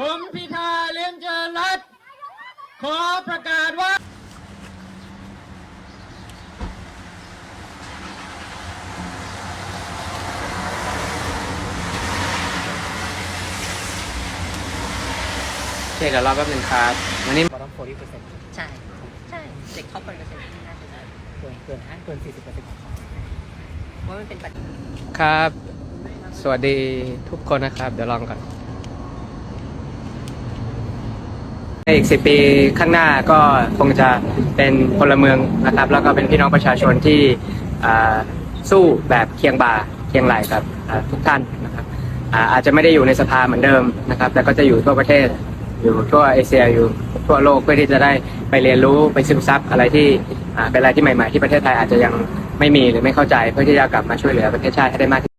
ผมพิธาเลี้ยงเจริญรัตน์ขอประกาศว่า โอเคเดี๋ยวรอแป๊บนึงครับ วันนี้บอทโฟร์เปอร์เซ็นต์ใช่ ใช่ เด็กเข้าไปเปอร์เซ็นต์น่าจะได้เกินเกินห้าเกินสี่สิบเปอร์เซ็นต์ของเขาว่ามันเป็นปัจจัย ครับ สวัสดีทุกคนนะครับ เดี๋ยวลองก่อนใน อีกสิปีข้างหน้าก็คงจะเป็นพลเมืองนะครับ แล้วก็เป็นพี่น้องประชาชนที่สู้แบบเคียงบ่าเคียงไหลกับทุกท่านนะครับอาจจะไม่ได้อยู่ในสภาเหมือนเดิมนะครับ แต่ก็จะอยู่ทั่วประเทศอยู่ทั่วเอเชียอยู่ทั่วโลกเพื่อที่จะได้ไปเรียนรู้ไปซึมซับอะไรที่เป็นอะไรที่ใหม่ ๆ ที่ประเทศไทยอาจจะยังไม่มีหรือไม่เข้าใจเพื่อที่จะกลับมาช่วยเหลือประเทศชาติให้ได้มากที่สุด